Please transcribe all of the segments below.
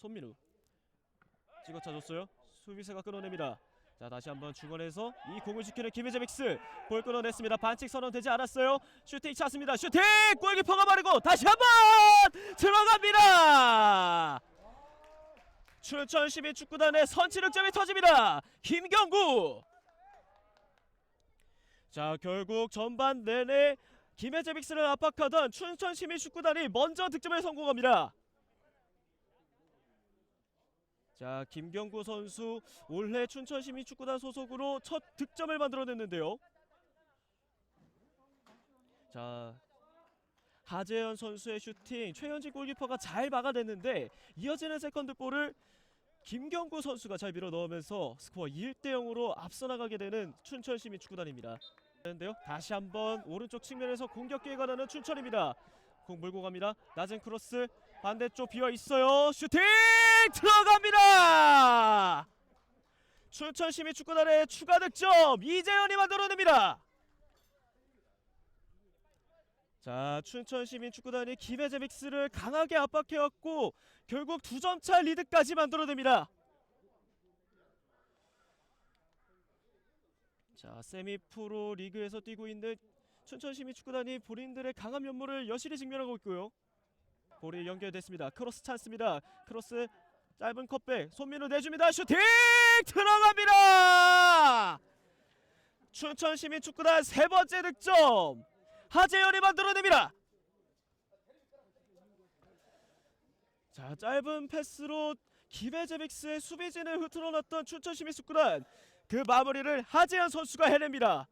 손민우 찍어 차줬어요. 수비수가 끊어냅니다. 자 다시 한번 중원에서 이 공을 지키는 김혜재 믹스 볼 끊어냈습니다. 반칙 선언되지 않았어요. 슈팅 찼습니다. 슈팅 골키퍼가 마르고 다시 한번 들어갑니다. 춘천 시민 축구단의 선취 득점이 터집니다. 김경구. 자 결국 전반 내내 김혜재 믹스를 압박하던 춘천 시민 축구단이 먼저 득점에 성공합니다. 자 김경구 선수 올해 춘천 시민 축구단 소속으로 첫 득점을 만들어냈는데요. 자 하재현 선수의 슈팅 최현진 골키퍼가 잘 막아냈는데 이어지는 세컨드 볼을 김경구 선수가 잘 밀어 넣으면서 스코어 1대 0으로 앞서 나가게 되는 춘천 시민 축구단입니다. 그런데요 다시 한번 오른쪽 측면에서 공격 기회가 나는 춘천입니다. 공 몰고 갑니다. 낮은 크로스 반대쪽 비어 있어요. 슈팅 들어갑니다. 춘천 시민 축구단의 추가 득점 이재현이 만들어냅니다. 자 춘천 시민 축구단이 김혜재 믹스를 강하게 압박해왔고 결국 두 점 차 리드까지 만들어냅니다. 자 세미 프로 리그에서 뛰고 있는 춘천 시민 축구단이 본인들의 강한 면모를 여실히 증명하고 있고요. 볼이 연결됐습니다. 크로스 찬스입니다. 크로스 짧은 컵백 손민우 내줍니다. 슈팅 들어갑니다. 춘천 시민 축구단 세 번째 득점 하재현이 만들어냅니다. 자 짧은 패스로 김혜재빅스의 수비진을 흐트러놨던 춘천 시민 축구단 그 마무리를 하재현 선수가 해냅니다.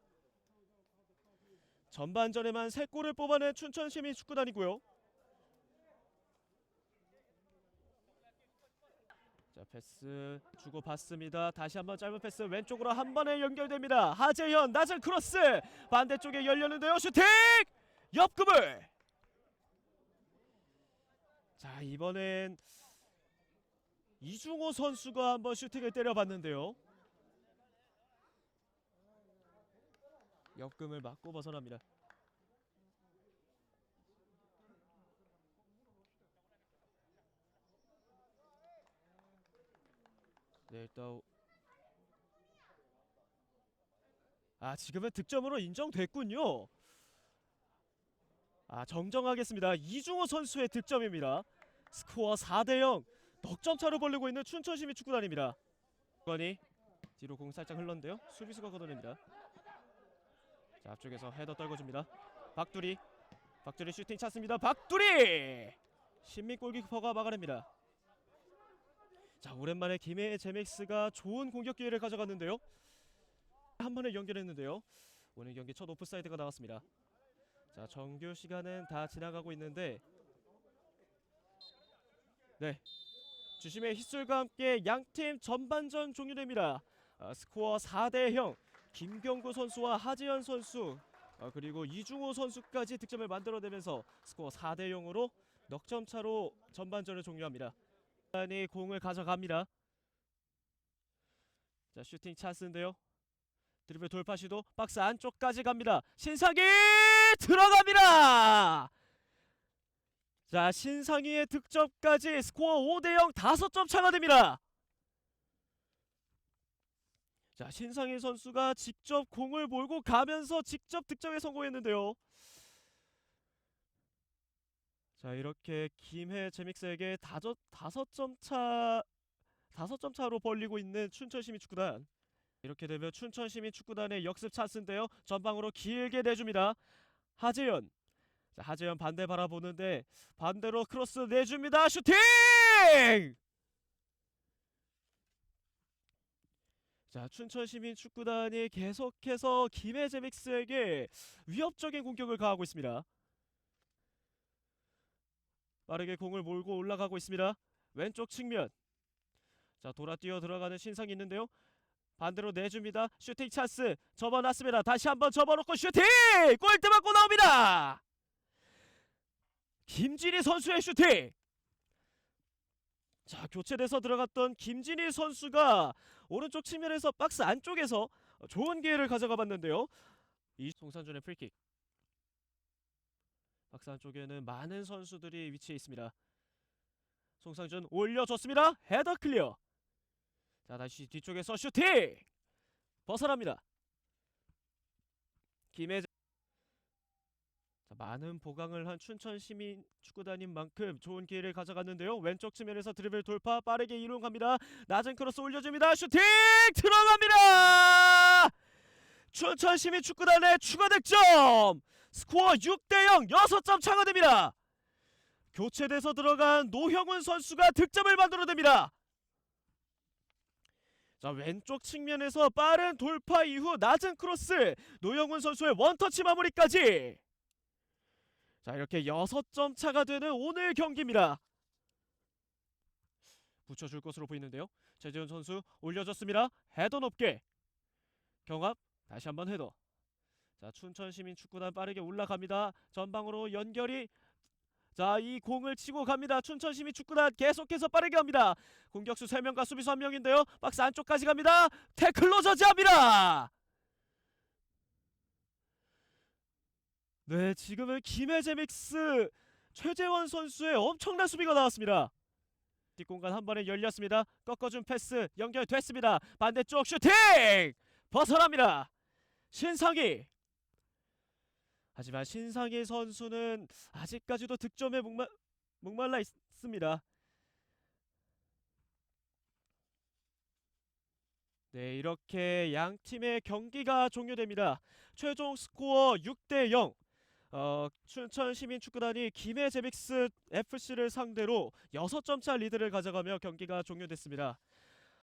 전반전에만 3골을 뽑아낸 춘천 시민 축구단이고요. 패스 주고 받습니다. 다시 한번 짧은 패스 왼쪽으로 한 번에 연결됩니다. 하재현 낮은 크로스 반대쪽에 열렸는데요. 슈팅 옆금을 자 이번엔 이중호 선수가 한번 슈팅을 때려봤는데요. 옆금을 맞고 벗어납니다. 네 일단 아 지금은 득점으로 인정됐군요. 아 정정하겠습니다. 이중호 선수의 득점입니다. 스코어 4대0 넉점 차로 벌리고 있는 춘천시민 축구단입니다. 권이 뒤로 공 살짝 흘렀는데요. 수비수가 걷어냅니다. 자 앞쪽에서 헤더 떨궈줍니다. 박두리 박두리 슈팅 찼습니다. 박두리 신민 골키퍼가 막아냅니다. 자 오랜만에 김해 제맥스가 좋은 공격 기회를 가져갔는데요. 한 번에 연결했는데요. 오늘 경기 첫 오프사이드가 나왔습니다. 자 정규 시간은 다 지나가고 있는데 네 주심의 휘슬과 함께 양팀 전반전 종료됩니다. 아, 스코어 4대 0 김경구 선수와 하지현 선수 아, 그리고 이중호 선수까지 득점을 만들어내면서 스코어 4대 0으로 넉점 차로 전반전을 종료합니다. 이 공을 가져갑니다. 자 슈팅 찬스인데요. 드리블 돌파 시도 박스 안쪽까지 갑니다. 신상이 들어갑니다. 자 신상이의 득점까지 스코어 5대0 5점 차가 됩니다. 자 신상희 선수가 직접 공을 몰고 가면서 직접 득점에 성공했는데요. 자 이렇게 김해 제믹스에게 다섯 다섯 점차 다섯 점 차로 벌리고 있는 춘천 시민 축구단. 이렇게 되면 춘천 시민 축구단의 역습 찬스인데요. 전방으로 길게 내줍니다. 하재현. 자 하재현 반대 바라보는데 반대로 크로스 내줍니다. 슈팅! 자 춘천 시민 축구단이 계속해서 김해 제믹스에게 위협적인 공격을 가하고 있습니다. 빠르게 공을 몰고 올라가고 있습니다. 왼쪽 측면. 자 돌아 뛰어 들어가는 신상이 있는데요. 반대로 내줍니다. 슈팅 찬스 접어놨습니다. 다시 한번 접어놓고 슈팅! 골대 맞고 나옵니다. 김진희 선수의 슈팅. 자 교체돼서 들어갔던 김진희 선수가 오른쪽 측면에서 박스 안쪽에서 좋은 기회를 가져가 봤는데요. 이 송산준의 프리킥. 박스 안쪽에는 많은 선수들이 위치해 있습니다. 송상준 올려줬습니다. 헤더 클리어. 자 다시 뒤쪽에서 슈팅 벗어납니다. 김혜재 자, 많은 보강을 한 춘천 시민 축구단인 만큼 좋은 기회를 가져갔는데요. 왼쪽 측면에서 드리블 돌파 빠르게 이용합니다. 낮은 크로스 올려줍니다. 슈팅 들어갑니다. 춘천 시민 축구단의 추가 득점. 스코어 6대 0 6점 차가 됩니다. 교체돼서 들어간 노형훈 선수가 득점을 만들어냅니다. 자 왼쪽 측면에서 빠른 돌파 이후 낮은 크로스 노영훈 선수의 원터치 마무리까지. 자 이렇게 6점 차가 되는 오늘 경기입니다. 붙여줄 것으로 보이는데요. 최재훈 선수 올려줬습니다. 헤더 높게. 경합 다시 한번 헤더 자 춘천시민 축구단 빠르게 올라갑니다 전방으로 연결이 자 이 공을 치고 갑니다 춘천시민 축구단 계속해서 빠르게 갑니다 공격수 3명과 수비수 1명인데요. 박스 안쪽까지 갑니다. 태클로 저지합니다. 네, 지금은 김혜재 믹스 최재원 선수의 엄청난 수비가 나왔습니다. 뒷공간 한 번에 열렸습니다. 꺾어준 패스 연결됐습니다. 반대쪽 슈팅! 벗어납니다. 신상희. 하지만 신상희 선수는 아직까지도 득점에 목마, 목말라 있습니다. 네, 이렇게 양 팀의 경기가 종료됩니다. 최종 스코어 6대 0. 어, 춘천 시민 축구단이 김해 제빅스 FC를 상대로 6점 차 리드를 가져가며 경기가 종료됐습니다.